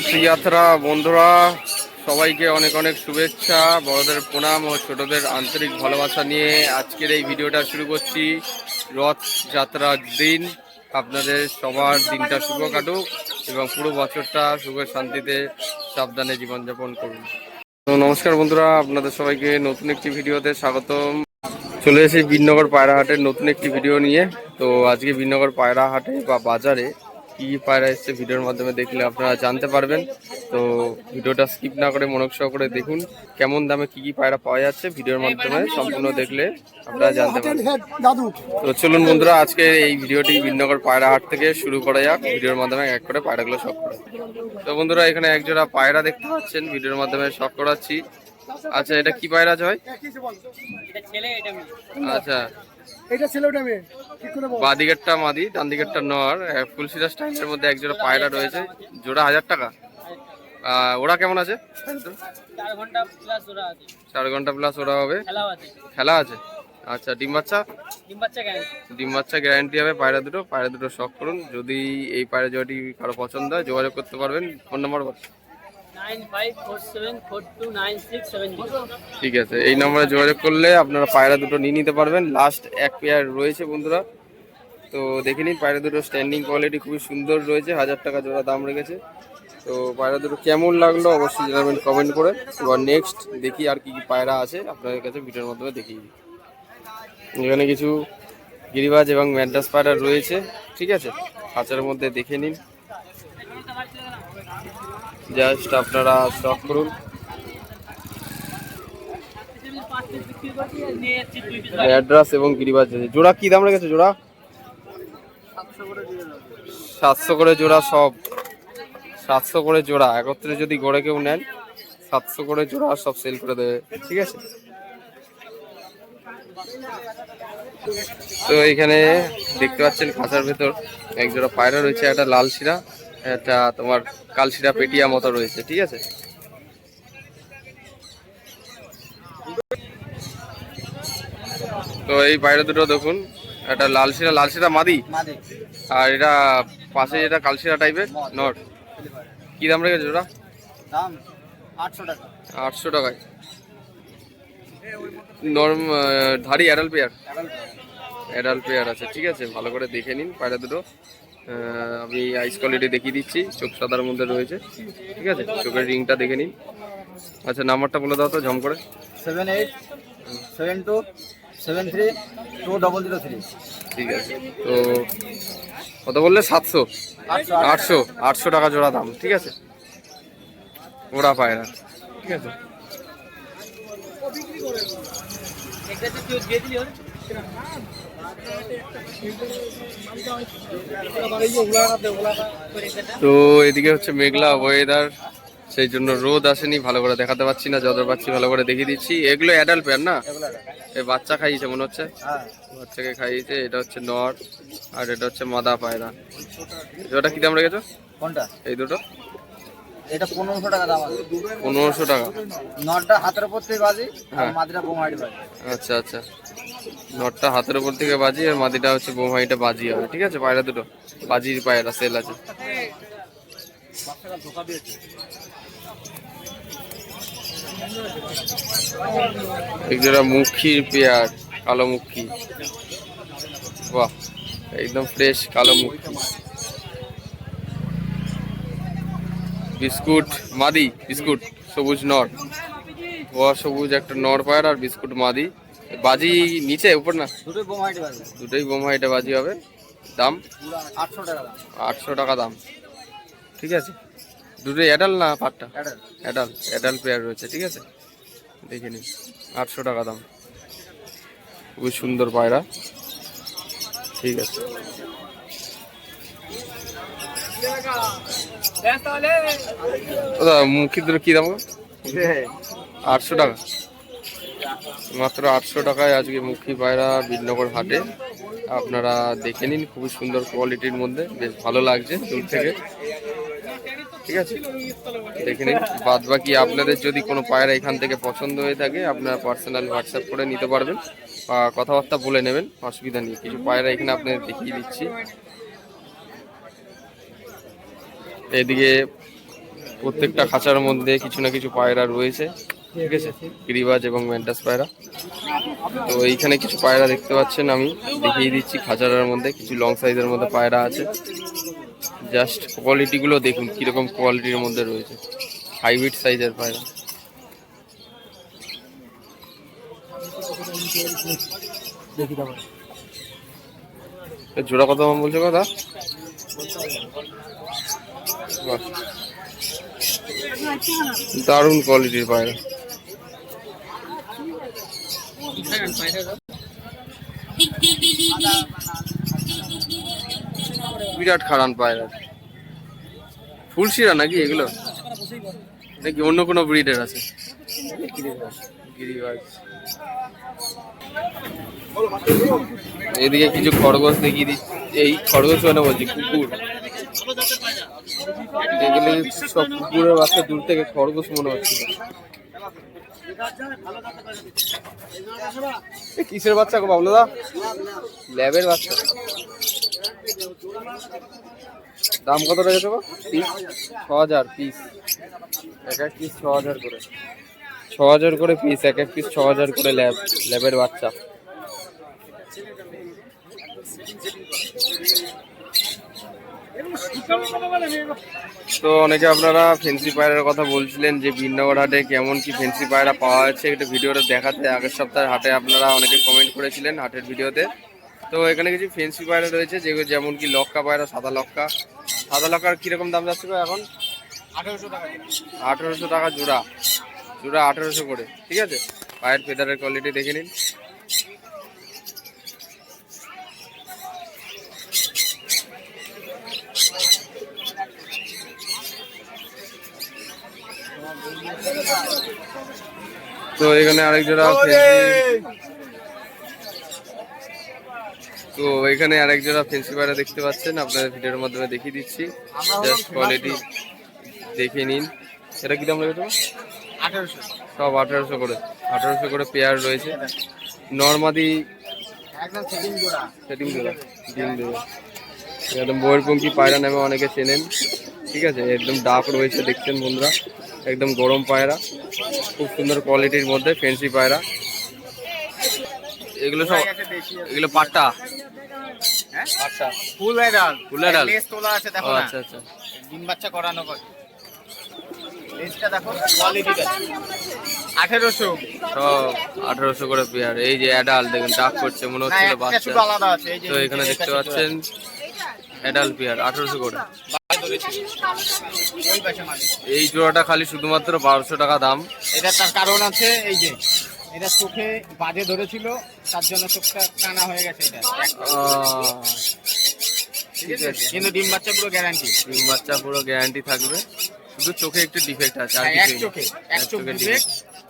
রথযাত্রা, বন্ধুরা, সবাইকে অনেক অনেক শুভেচ্ছা, বড়দের প্রণাম ও ছোটদের আন্তরিক ভালোবাসা নিয়ে আজকের এই ভিডিওটা শুরু করছি। রথযাত্রার দিন, আপনাদের সবার দিনটা শুভ কাটুক এবং পুরো বছরটা সুখে শান্তিতে সাবধানে জীবনযাপন করুন। তো নমস্কার বন্ধুরা, আপনাদের সবাইকে নতুন একটি ভিডিওতে স্বাগতম। চলে এসেছি বিনগর পায়রাহাটের নতুন একটি ভিডিও নিয়ে। তো আজকে বিনগর পায়রাহাটে বা বাজারে কি পায়রা এসছে ভিডিওর মাধ্যমে দেখলে আপনারা জানতে পারবেন। তো ভিডিওটা স্কিপ না করে মনোযোগ করে দেখুন কেমন দামে কি কি পায়রা পাওয়া যাচ্ছে ভিডিওর মাধ্যমে সম্পূর্ণ দেখলে আপনারা জানতে পারবেন। তো চলুন বন্ধুরা আজকে এই ভিডিওটি বিনগর পায়রা হাট থেকে শুরু করা যাক। ভিডিওর মাধ্যমে এক করে পায়রাগুলো শখ করে তো বন্ধুরা এখানে একজোড়া পায়রা দেখতে পাচ্ছেন ভিডিওর মাধ্যমে শখ করাচ্ছি। আচ্ছা এটা কি পায়রা আছে ভাই আচ্ছা। এটা ছেলে ওটা মেয়ে। ঠিক করে বল? বাঁ মাদি ডান দিকেরটা নর ফুলসিরা স্টাইলের মধ্যে এক জোড়া পায়রা রয়েছে। জোড়া হাজার টাকা। ওরা কেমন আছে? চার ঘণ্টা প্লাস ওরা আছে। চার ঘণ্টা প্লাস ওরা হবে? খেলা আছে? আচ্ছা ডিম বাচ্চা? ডিম বাচ্চা গ্যারান্টি হবে পায়রা দুটো। পায়রা দুটো শখ করুন। যদি এই পায়রা জোড়াটি কারও পছন্দ হয় যোগাযোগ করতে পারবেন। ফোন নাম্বার ঠিক আছে, এই নম্বরে যোগাযোগ করলে আপনারা পায়রা দুটো নিয়ে নিতে পারবেন। লাস্ট এক পেয়ার রয়েছে বন্ধুরা। তো দেখে নিন, পায়রা দুটো স্ট্যান্ডিং কোয়ালিটি খুবই সুন্দর রয়েছে, হাজার টাকা জোড়া দাম রেখেছে। তো পায়রা দুটো কেমন লাগল অবশ্যই জানাবেন কমেন্ট করে। এবার নেক্সট দেখি আর কি কি পায়রা আছে, আপনাদের কাছে ভিডিওর মাধ্যমে দেখিয়ে এখানে কিছু গিরিবাজ এবং ম্যাড্রাস পায়রা রয়েছে, ঠিক আছে? খাঁচার মধ্যে দেখে নিন। জাস্ট আপনারা স্টক করুন। অ্যাড্রেস এবং গিরিবাজ। জোড়া কি দাম রেখেছে জোড়া? সাতশো করে জোড়া সব। সাতশো করে জোড়া। একত্রে যদি গড়ে কেউ নেন, সাতশো করে জোড়া সব সেল করে দেবে। ঠিক আছে? তো এখানে দেখতে পাচ্ছেন খাঁচার ভেতর এক জোড়া পায়রা রয়েছে, একটা লাল শিরা। একটা তোমার কাল শিরা পেটিয়া মতো রয়েছে ঠিক আছে? তো এই পায়রা দুটো দেখুন একটা লাল শিরা লাল শিরা মাদি। আর এটা পাশে যেটা কালশিরা টাইপের নট কি দাম রেখেছে ওটা? দাম আটশো টাকা। আটশো টাকায়। নর্ম ধারি অ্যাডাল পেয়ার অ্যাডাল পেয়ার আছে ঠিক আছে? ভালো করে দেখে নিন পায়রা দুটো। আমি আইস কোয়ালিটি দেখিয়ে দিচ্ছি চোখ সাদার মধ্যে রয়েছে। ঠিক আছে? চোখের রিংটা দেখে নিন। আচ্ছা নাম্বারটা বলে দাও তো ঝম করে। Seven eight seven two seven three two double zero three ঠিক আছে। তো কত বললে? সাতশো। আটশো। আটশো। টাকা জোড়া দাম ঠিক আছে? ওরা পায়রা ঠিক আছে? তো এদিকে হচ্ছে মেঘলা ওয়েদার সেই জন্য রোদ আসেনি ভালো করে দেখাতে পাচ্ছি না যত পাচ্ছি ভালো করে দেখিয়ে দিচ্ছি। এগুলো অ্যাডাল্ট পেয়ার না? এই বাচ্চা খাইয়েছে মনে হচ্ছে। বাচ্চাকে খাইয়েছে এটা হচ্ছে নর আর এটা হচ্ছে মাদা পায়রা। ওটা কি দাম রেখেছো? কোনটা? এই দুটো? এটা পনেরোশো টাকা দাম আছে। পনেরোশো টাকা। নটটা হাতের উপর থেকে বাজি আর হ্যাঁ। বাজি আচ্ছা আচ্ছা। নটটা হাতের উপর থেকে বাজি আর মাদিটা হচ্ছে বোমাইটা বাজি হবে, ঠিক আছে? পায়রা দুটো বাজির পায়রা, সেল আছে। একজোড়া মুখির পেয়ার কালো মুখী। বাহ, একদম ফ্রেশ কালো মুখী। বিস্কুট, মাদি, বিস্কুট, সবুজ নর। গোয়া সবুজ একটা নর পায়র আর বিস্কুট মাদি। বাজি নিচে উপর না? দুটোই বোমাইট বাজি। দুটোই বোমা এটা বাজি হবে। দাম? আটশো টাকা দাম। আটশো টাকা দাম। ঠিক আছে? দুটোই অ্যাডাল না পাটটা অ্যাডাল অ্যাডাল পেয়ার রয়েছে ঠিক আছে? দেখে নিন আটশো টাকা দাম। খুবই সুন্দর পায়রা। ঠিক আছে। দাদা কী দাম? আটশো টাকা। মাত্র আটশো টাকায় আজকে মুখী পায়রা বিনগর হাটে। আপনারা দেখে নিন, খুবই সুন্দর কোয়ালিটির মধ্যে, বেশ ভালো লাগছে দূর থেকে। ঠিক আছে? দেখে নিন। বাদ বাকি আপনাদের যদি কোনো পায়রা এখান থেকে পছন্দ হয়ে থাকে, আপনারা পার্সোনাল হোয়াটসঅ্যাপ করে নিতে পারবেন বা কথাবার্তা বলে নেবেন, অসুবিধা নেই। কিছু পায়রা এখানে আপনাদের দেখিয়ে দিচ্ছি। এদিকে প্রত্যেকটা খাঁচার মধ্যে কিছু না কিছু পায়রা রয়েছে। ঠিক আছে। গিরিবাজ এবং ম্যান্টাস পায়রা। তো এইখানে কিছু পায়রা দেখতে পাচ্ছেন আমি। দেখিয়ে দিচ্ছি খাঁচার মধ্যে। কিছু লং সাইজের মধ্যে পায়রা আছে। জাস্ট কোয়ালিটিগুলো দেখুন কীরকম কোয়ালিটির মধ্যে রয়েছে। হাইব্রিড সাইজের পায়রা। জোড়া কত দাম বলছো কথা? দারুণ কোয়ালিটির পায়রা। বিরাট খারান পায়রা। ফুলশিরা নাকি এগুলো? নাকি অন্য কোনো ব্রিডের আছে? এদিকে কিছু খরগোশ দেখিয়ে দিচ্ছি। এই খরগোশ মানে বলছি কুকুর। এগুলো সব কুকুরের বাচ্চা দূর থেকে খরগোশ মনে হচ্ছে। কিসের বাচ্চা গো বাবলু দা? ল্যাবের বাচ্চা। দাম কত রেখেছো গো? পিস? ছ হাজার পিস। এক এক পিস ছ হাজার করে। ছ হাজার করে পিস, এক এক পিস ছ হাজার করে ল্যাব, ল্যাবের বাচ্চা। তো অনেকে আপনারা ফেন্সি পায়রার কথা বলছিলেন যে বিন্নগর হাটে কেমন কি ফেন্সি পায়রা পাওয়া যাচ্ছে এটা ভিডিওটা দেখাতে আগের সপ্তাহের হাটে আপনারা অনেকে কমেন্ট করেছিলেন হাটের ভিডিওতে। তো এখানে কিছু ফেন্সি পায়রা রয়েছে যেগুলো যেমন কি লক্কা পায়রা সাদা লক্কা। সাদা লক্কার কীরকম দাম যাচ্ছে গো এখন? আঠারোশো টাকা আঠেরোশো টাকা জোড়া। জোড়া আঠেরোশো করে ঠিক আছে? পায়ের ফেদারের কোয়ালিটি দেখে নিন। তো এখানে আরেক জোড়া তো এখানে আরেক জোড়া ফেন্সি পায়রা দেখতে পাচ্ছেন আপনাদের ভিডিওর মাধ্যমে দেখিয়ে দিচ্ছি। জাস্ট কোয়ালিটি দেখে নিন। এটা কি দাম লেগেছে আঠারোশো। সব আঠারোশো করে। আঠারোশো করে পেয়ার রয়েছে। নর্মাদি সেটিং জোড়া। ডিম দেবে একদম বইয়ের পঙ্কি পায়রা নামে অনেকে চেনেন। ঠিক আছে একদম ডাক রয়েছে দেখছেন বন্ধুরা। একদম গরম পায়রা খুব সুন্দর কোয়ালিটির মধ্যে ফেন্সি পায়রা। এগুলো সব এগুলো পাট্টা? হ্যাঁ? পাট্টা। ফুল এডাল লেস তোলা আছে দেখো আচ্ছা আচ্ছা। ডিম বাচ্চা করানো করে। লেসটা দেখো কোয়ালিটিটা আঠেরোশো। সব করে পেয়ার। এই যে দেখুন ডাক করছে মনে না হচ্ছিল বাচ্চা। তো এখানে দেখতে পাচ্ছেন পেয়ার আঠারোশো করে। এই জোড়াটা খালি শুধুমাত্র বারোশো টাকা দাম। এটা তার কারণ আছে এই যে এটা চোখে বাজে ধরেছিল তার জন্য চোখটা টানা হয়ে গেছে এটা। ঠিক আছে। কিন্তু ডিম বাচ্চা পুরো গ্যারান্টি ডিম বাচ্চা পুরো গ্যারান্টি থাকবে। শুধু চোখে একটু ডিফেক্ট আছে আর এক কিছুই না। চোখে এক চোখ ডিফেক্ট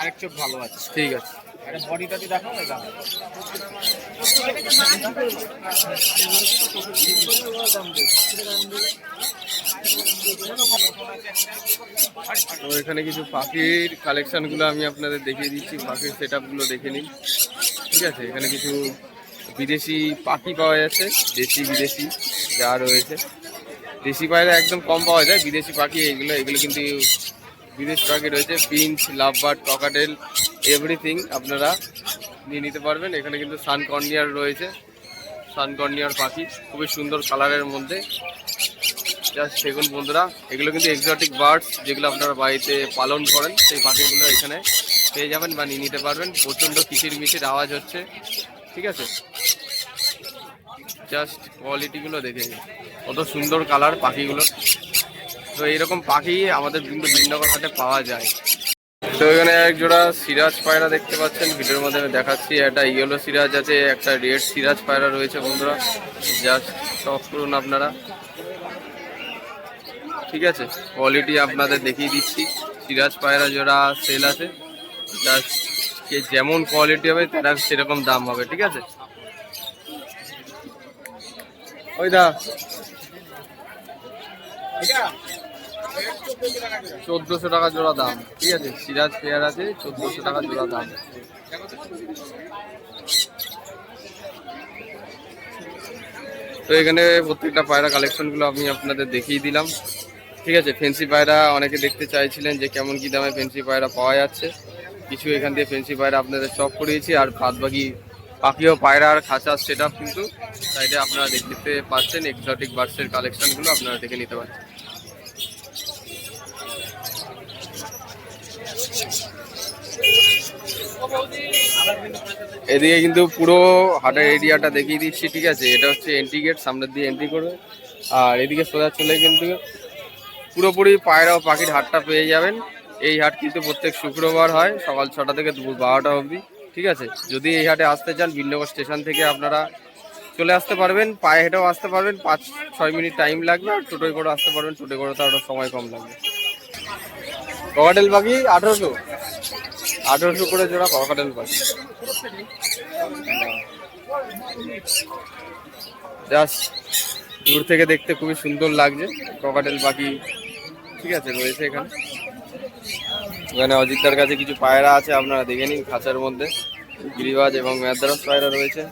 আরেক চোখ ভালো আছে। ঠিক আছে। তো এখানে কিছু পাখির কালেকশনগুলো আমি আপনাদের দেখিয়ে দিচ্ছি, পাখির সেটগুলো দেখে নিন। ঠিক আছে, এখানে কিছু বিদেশি পাখি পাওয়া যাচ্ছে, দেশি বিদেশি যা রয়েছে। দেশি পায়রা একদম কম পাওয়া যায়, বিদেশি পাখি এগুলো এগুলো কিন্তু বিদেশি পাখি রয়েছে। Finch love bird cockatiel everything আপনারা নিয়ে নিতে পারবেন। এখানে কিন্তু সান কর্নিয়ার রয়েছে। সান কর্নিয়ার পাখি, খুবই সুন্দর কালারের মধ্যে। জাস্ট দেখুন বন্ধুরা, এগুলো কিন্তু এক্সোটিক বার্ডস যেগুলো আপনারা বাড়িতে পালন করেন, সেই পাখিগুলো এখানে পেয়ে যাবেন বা নিয়ে নিতে পারবেন। প্রচণ্ড কিচির মিচির আওয়াজ হচ্ছে, ঠিক আছে? জাস্ট কোয়ালিটিগুলো দেখে কত সুন্দর কালার পাখিগুলো। তো এইরকম পাখি আমাদের কিন্তু বিন্দনগর হাটে পাওয়া যায়। তো এখানে এক জোড়া সিরাজ পায়রা দেখতে পাচ্ছেন। ভিডিওর মধ্যে আমি দেখাচ্ছি। একটা ইয়েলো সিরাজ আছে, একটা রেড সিরাজ পায়রা রয়েছে বন্ধুরা। জাস্ট টপ করুন আপনারা। ঠিক আছে? কোয়ালিটি আপনাদের দেখিয়ে দিচ্ছি। সিরাজ পায়রা জোড়া সেল আছে। জাস্ট যেমন কোয়ালিটি হবে, তারা সেরকম দাম হবে। ঠিক আছে? ওই দা। চোদ্দশো টাকা জোড়া দাম। ঠিক আছে, সিরাজ পেয়ার আছে, চোদ্দশো টাকা জোড়া দাম। তো এখানে প্রত্যেকটা পায়রা কালেকশনগুলো আমি আপনাদের দেখিয়ে দিলাম। ঠিক আছে ফেন্সি পায়রা অনেকে দেখতে চাইছিলেন যে কেমন কি দামে ফেন্সি পায়রা পাওয়া যাচ্ছে। কিছু এখান থেকে ফেন্সি পায়রা আপনাদের চক করিয়েছি, আর বাদ বাকি পাখিও পায়রার খাঁচার সেট কিন্তু সাইডে আপনারা দেখতে পাচ্ছেন এক্সোটিক বার্ডসের কালেকশনগুলো আপনারা দেখে নিতে পারছেন। এদিকে কিন্তু পুরো হাটের এরিয়াটা দেখিয়ে দিচ্ছি, ঠিক আছে? এটা হচ্ছে এন্ট্রি গেট সামনের দিয়ে এন্ট্রি করবে। আর এদিকে সোজা চলে কিন্তু পুরোপুরি পায়রা পাখির হাটটা পেয়ে যাবেন। এই হাট কিন্তু প্রত্যেক শুক্রবার হয়, সকাল ছটা থেকে দুপুর বারোটা অবধি, ঠিক আছে? যদি এই হাটে আসতে চান বিনগর স্টেশন থেকে আপনারা চলে আসতে পারবেন, পায়ে হেঁটেও আসতে পারবেন, পাঁচ, ছয় মিনিট টাইম লাগবে, আর টোটোয় করে আসতে পারবেন, টোটোয় করে তো আরও সময় কম লাগবে। ককাটেল পাখি আঠেরোশো? আঠেরোশো করে জোড়া ককাটেল পাখি জাস্ট দূর থেকে দেখতে খুবই সুন্দর লাগছে। ককাটেল পাখি ঠিক আছে, রয়েছে এখানে। এখানে অজিতদার কাছে কিছু পায়রা আছে, আপনারা দেখে নিন খাঁচার মধ্যে। গিরিবাজ এবং ম্যাদ্রাস পায়রা রয়েছে।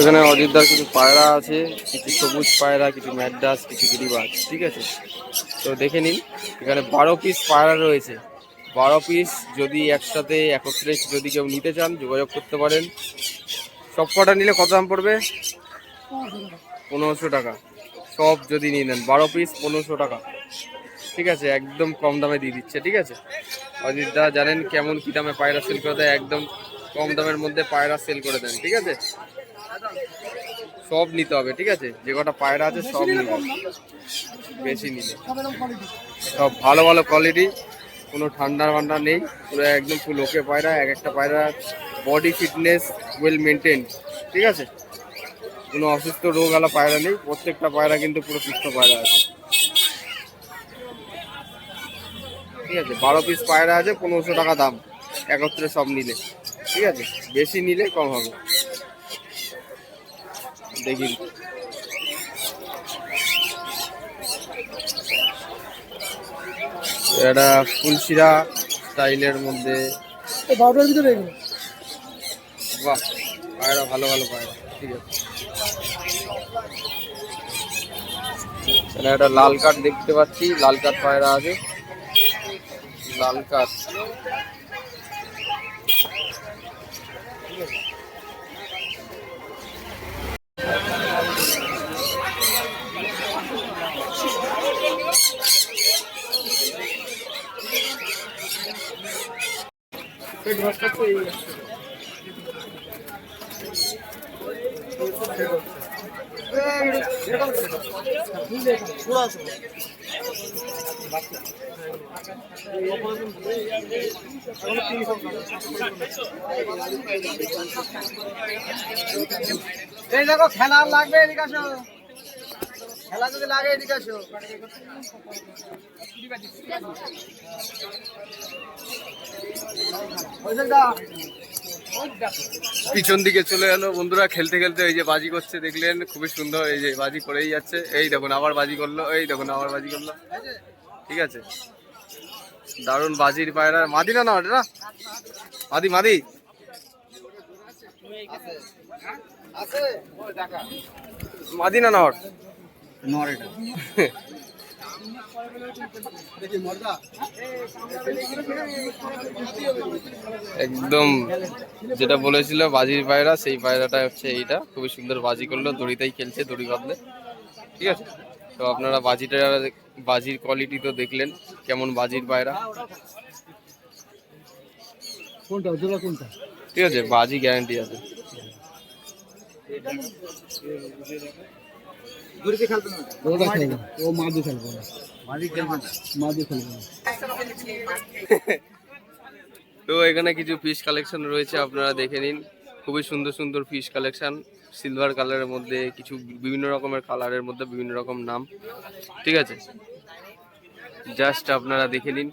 এখানে অজিতদার কিছু পায়রা আছে, কিছু সবুজ পায়রা, কিছু ম্যাড্রাস কিছু গিরিবাজ, ঠিক আছে? তো দেখে নিন, এখানে বারো পিস পায়রা রয়েছে। বারো পিস যদি একসাথে একত্রে যদি কেউ নিতে চান, যোগাযোগ করতে পারেন। সব কটা নিলে কত দাম পড়বে? পনেরোশো টাকা। সব যদি নিয়ে নেন, বারো পিস পনেরোশো টাকা। ঠিক আছে, একদম কম দামে দিয়ে দিচ্ছে, ঠিক আছে? অজিত দা জানেন কেমন কী দামে পায়রা সেল করে দেয়, একদম কম দামের মধ্যে পায়রা সেল করে দেন, ঠিক আছে? সব নিতে হবে, ঠিক আছে? যে কটা পায়রা আছে সব নিবে বেশি নিলে। সব ভালো ভালো কোয়ালিটি কোনো ঠান্ডা ফান্ডা নেই, পুরো একদম ফুল ওকে পায়রা, এক একটা পায়রা বডি ফিটনেস ওয়েল মেনটেন ঠিক আছে? কোনো অসুস্থ রোগ পায়রা নেই, প্রত্যেকটা পায়রা কিন্তু পুরো সুস্থ পায়রা আছে। ঠিক আছে, বারো পিস পায়রা আছে, পনেরোশো টাকা দাম, একত্রে সব নিলে, ঠিক আছে? বেশি নিলে কম হবে। দেখি এটা ফুলশিরা স্টাইলের মধ্যে। বারোটার ভিতরে এগুলো? বাহ পায়রা ভালো ভালো পায়রা ঠিক আছে। এখানে একটা লাল কাঠ দেখতে পাচ্ছি লাল কাঠ পায়রা আছে। লাল কাঠ। এই দেখো খেলা লাগবে এদিকে খেলা যদি লাগে এদিকে আসো। পিছন দিকে চলে এলো। বন্ধুরা খেলতে খেলতে এই যে বাজি করছে দেখলেন? খুবই সুন্দর এই যে বাজি করেই যাচ্ছে। এই দেখুন আবার বাজি করল এই দেখুন আবার বাজি করল। ঠিক আছে? দারুণ বাজির পায়রা। মাদি না না ওটা মাদি মাদি। মাদি না নট নরেটা একদম যেটা বলেছিল বাজির পায়রা সেই পায়রাটা হচ্ছে এইটা। খুবই সুন্দর বাজি করল দড়িতেই খেলছে দড়ি বাঁধলে। ঠিক আছে? তো আপনারা বাজিটা বাজির কোয়ালিটি তো দেখলেন কেমন বাজির পায়রা। কোনটা জোড়া কোনটা? ঠিক আছে বাজি গ্যারান্টি আছে। দূরে খেলতে না? ওটা খেলবে ও মাদু খেলবে না। মাঝি খেলবে না। মাদু খেলবে না। তো এখানে কিছু ফিশ কালেকশন রয়েছে আপনারা দেখে নিন। খুবই সুন্দর সুন্দর ফিশ কালেকশন সিলভার কালারের মধ্যে কিছু বিভিন্ন রকমের কালারের মধ্যে বিভিন্ন রকম নাম। ঠিক আছে? জাস্ট আপনারা দেখে নিন।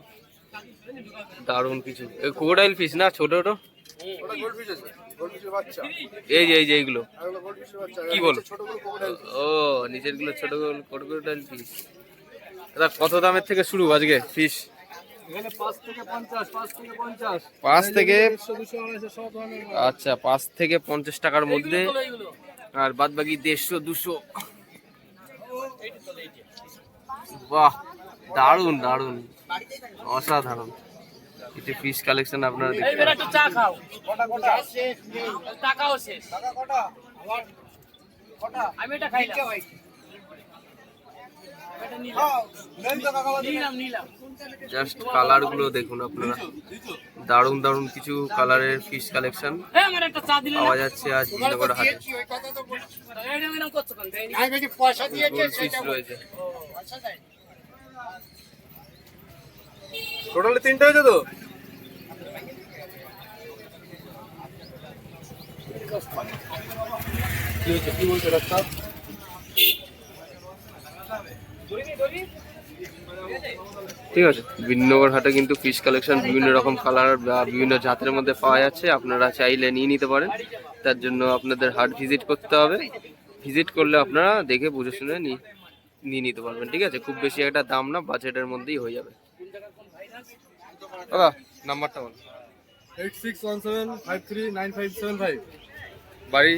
দারুণ কিছু। কোকোডাইল ফিশ না? ছোট ছোট? এই যে এই যে এইগুলো। কি বল? ও নিচেরগুলো ছোট কোকোডাইল ফিশ দাদা কত দামের থেকে শুরু আজকে ফিশ পাঁচ থেকে আচ্ছা পাঁচ থেকে পঞ্চাশ টাকার মধ্যে। আর বাদ বাকি দেড়শো দুশো। বাহ দারুণ দারুণ। অসাধারণ। এটি ফিশ কালেকশন আপনারা দেখতে একটু চা খাও। টাকাও শেষ। আমি এটা খাইলাম। এটা নিলাম। নিলাম নিলাম। জাস্ট কালারগুলো দেখুন আপনারা। দারুণ দারুণ কিছু কালারের ফিশ কালেকশন পাওয়া যাচ্ছে আজ বিজয়গড় হাটে। ফিশ রয়েছে। টোটালি তিনটে হয়েছে তো? ঠিক আছে। বিন্নগর হাটে কিন্তু ফিশ কালেকশন বিভিন্ন রকম কালার বা বিভিন্ন জাতের মধ্যে পাওয়া যাচ্ছে। আপনারা চাইলে নিয়ে নিতে পারেন। তার জন্য আপনাদের হাট ভিজিট করতে হবে। ভিজিট করলে আপনারা দেখে বুঝে শুনে নিয়ে নিতে পারবেন। ঠিক আছে? খুব বেশি একটা দাম না বাজেটের মধ্যেই হয়ে যাবে। নাম্বারটা বল। Eight six one seven five three nine five seven five বাড়ি?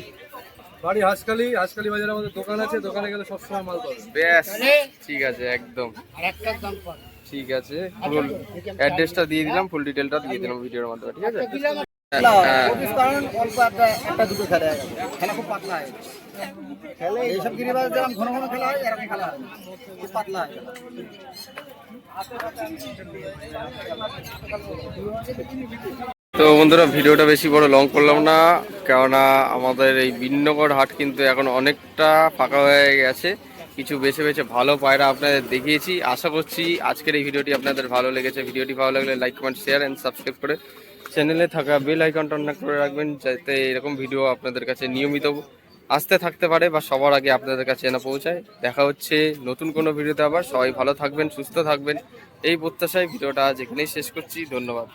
বাড়ি হাঁসখালি হাঁসখালি বাজারে আমাদের দোকান আছে দোকানে গেলে সবসময় মাল পাবে। ব্যাস ঠিক আছে একদম। ঠিক আছে ফুল অ্যাড্রেসটা দিয়ে দিলাম ফুল ডিটেলটা দিয়ে দিলাম ভিডিওর মাধ্যমে ঠিক আছে? খেলা হয়ে হয়। খেলে। এইসব গিরিবাজ যেরকম ঘন ঘন খেলা এরকম খেলা না। খুব পাতলা হয়। তো বন্ধুরা ভিডিওটা বেশি বড় লং করলাম না। কেননা আমাদের এই বিন্নগর হাট কিন্তু এখন অনেকটা ফাঁকা হয়ে গেছে। কিছু বেছে বেছে ভালো পায়রা আপনাদের দেখিয়েছি। আশা করছি আজকের এই ভিডিওটি আপনাদের ভালো লেগেছে। ভিডিওটি ভালো লাগলে like comment share and subscribe করে চ্যানেলে থাকা বেল আইকনটা অন করে রাখবেন যাতে এরকম ভিডিও আপনাদের কাছে নিয়মিত আসতে থাকতে পারে বা সবার আগে আপনাদের কাছে এনে পৌঁছায়। দেখা হচ্ছে নতুন কোনো ভিডিওতে আবার। সবাই ভালো থাকবেন, সুস্থ থাকবেন। এই প্রত্যাশায় ভিডিওটা আজ এখানেই শেষ করছি। ধন্যবাদ।